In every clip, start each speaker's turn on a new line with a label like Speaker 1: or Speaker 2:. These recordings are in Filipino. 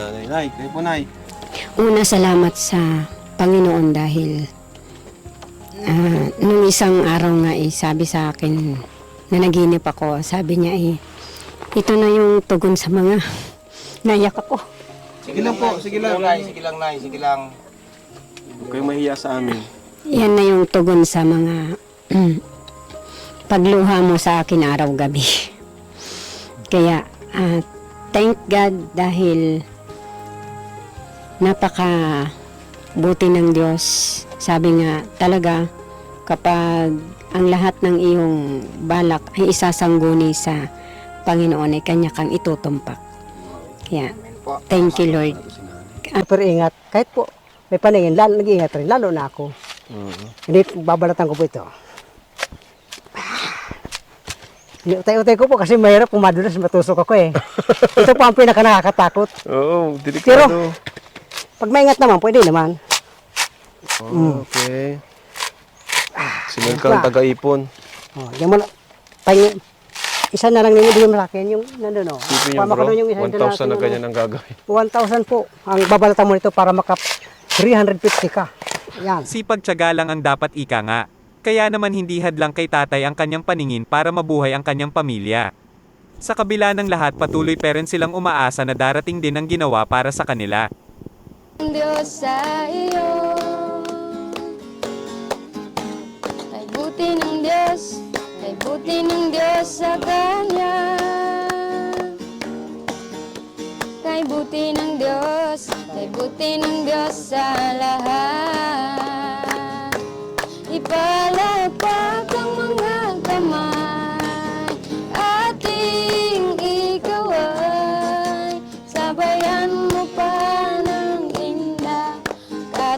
Speaker 1: nanay. Nay, kayo po, nay.
Speaker 2: Una, salamat sa Panginoon dahil ah, nung isang araw nga eh, sabi sa akin na naginip ako, sabi niya eh, ito na yung tugon sa mga nayak ako.
Speaker 1: Sige lang po, sige lang.
Speaker 3: Nay, sige lang, Nay, sige lang.
Speaker 1: Huwag kayong mahiya sa amin.
Speaker 2: Yan na yung tugon sa mga pagluha mo sa akin araw-gabi. Kaya, ah, thank God dahil napaka buti ng Diyos. Sabi nga, talaga, kapag ang lahat ng iyong balak ay isasangguni sa Panginoon ay kanya kang itutumpak. Kaya, thank you Lord.
Speaker 4: Pero ingat, kahit po may paningin, lalo, nag-iingat rin, lalo na ako. Hindi, babalatan ko po ito. Utay-utay ko po kasi mahirap kung madulas matusok ako eh. ito po ang pinaka nakakatakot.
Speaker 1: Oo,
Speaker 4: delikado. Pag maingat naman, pwede naman.
Speaker 1: Oh, okay. Sinal kang taga-ipon.
Speaker 4: Oh, yan mo na. Pahingin. Isa na lang ninibigyan mo sa akin, yung nandun o.
Speaker 1: Nyo
Speaker 4: Pama ko
Speaker 1: bro,
Speaker 4: doon yung isa
Speaker 1: 1,000 na ganyan ang gagawin.
Speaker 4: 1,000 po. Ang babalatan mo nito para maka 350 ka. Yan.
Speaker 5: Sipag tiyaga lang ang dapat ika nga. Kaya naman hindi hadlang kay tatay ang kanyang paningin para mabuhay ang kanyang pamilya. Sa kabila ng lahat patuloy pa rin silang umaasa na darating din ang ginawa para sa kanila.
Speaker 6: Diyos sa iyo. Ay buti ng Diyos Ay buti ng Diyos sa Kanya. Kay buti ng Diyos Kay buti ng Diyos sa lahat. Ipalagpak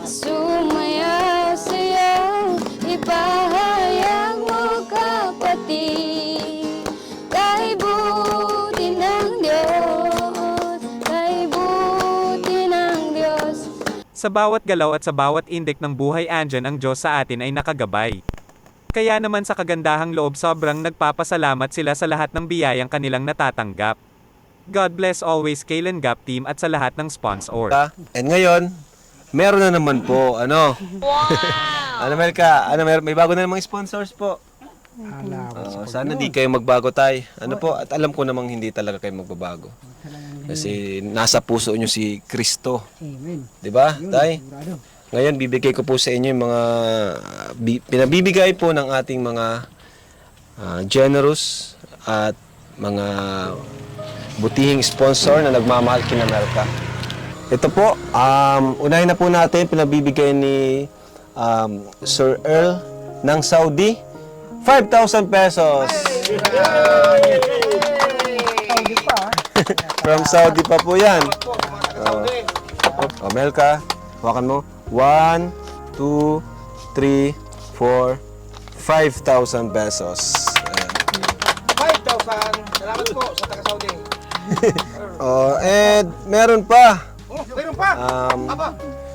Speaker 6: At sumayaw Ipahayag mo kapatid Kay buti ng Diyos Kay buti ng Diyos
Speaker 5: Sa bawat galaw at sa bawat indik ng buhay andyan ang Diyos sa atin ay nakagabay. Kaya naman sa kagandahang loob sobrang nagpapasalamat sila sa lahat ng biyayang kanilang natatanggap. God bless always Kailan Gap Team at sa lahat ng sponsor.
Speaker 1: And ngayon, meron na naman po, ano? Wow! ano, Melka? Ano, mer- may bago na namang sponsors po. Oo, sana di kayo magbago tay. Ano po, at alam ko namang hindi talaga kayo magbabago. Kasi nasa puso nyo si Kristo.
Speaker 4: Amen.
Speaker 1: 'Di ba? Tay? Ngayon bibigay ko po sa inyo yung mga bi- pinabibigay po ng ating mga ah, generous at mga butihing sponsor na nagmamahal kina Melka. Ito po, um, unahin na po natin pinabibigay ni um, Sir Earl ng Saudi 5,000 pesos. From Saudi pa po yan. Oh. Oh, Melka, hawakan mo. 1, 2, 3, 4, 5,000 pesos. Ayan.
Speaker 3: 5,000. Salamat po sa taga-Saudi.
Speaker 1: Oh, and meron pa.
Speaker 3: Mayroon pa.
Speaker 1: Um,
Speaker 3: Aba.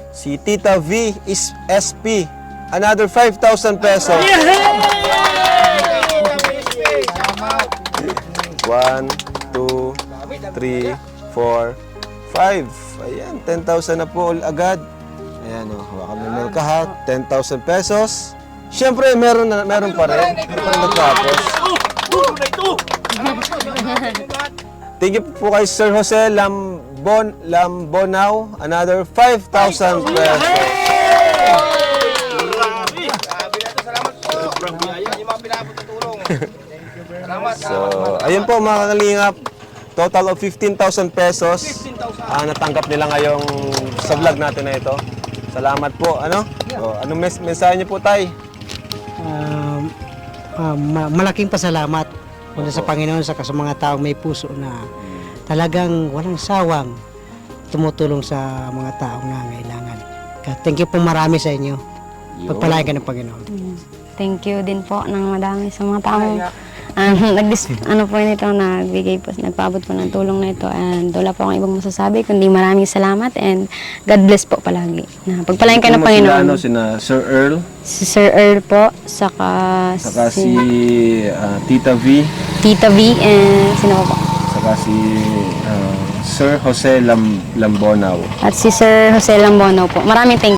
Speaker 1: si Tita V is SP. Another 5,000 pesos.
Speaker 3: Salamat.
Speaker 1: 1, 2, 3, 4, 5. Ayan, 10,000 na po agad. Ayan, oh, hawakan mo Melka ha. 10,000 pesos. Siyempre, meron, na, meron pa rin. Hindi pa rin natapos. Thank you po kay Sir Jose Lambon, Lambonao. Another 5,000 pesos.
Speaker 3: Grabe na ito. Salamat po. Ayan yung mga pinabot na tulong. Salamat.
Speaker 1: So, ayun po mga kalingap. Total of 15,000 pesos
Speaker 3: 15,000.
Speaker 1: ah, natanggap nila ngayong sa vlog natin na ito. Salamat po. Ano? Oh, anong mes- mensahe niyo po, Tay?
Speaker 4: um, um, ma- malaking pasalamat mula sa Panginoon sa sa mga taong may puso na talagang walang sawang tumutulong sa mga taong nangailangan. Thank you po marami sa inyo. Pagpalain ka ng Panginoon.
Speaker 6: Thank you din po ng madami sa mga taong um, nagdis ano po nito nagbigay po nagpaabot po ng tulong na ito and wala po akong ibang masasabi kundi maraming salamat and God bless po palagi. Na pagpalain kayo ng Panginoon.
Speaker 1: Ano, sina Sir Earl,
Speaker 6: Si Sir Earl po, saka,
Speaker 1: saka si ah, Tita V,
Speaker 6: Tita V and sino pa po?
Speaker 1: Saka si ah, Sir Jose Lam Lambonaw.
Speaker 6: at si Sir Jose Lambono po. Maraming thank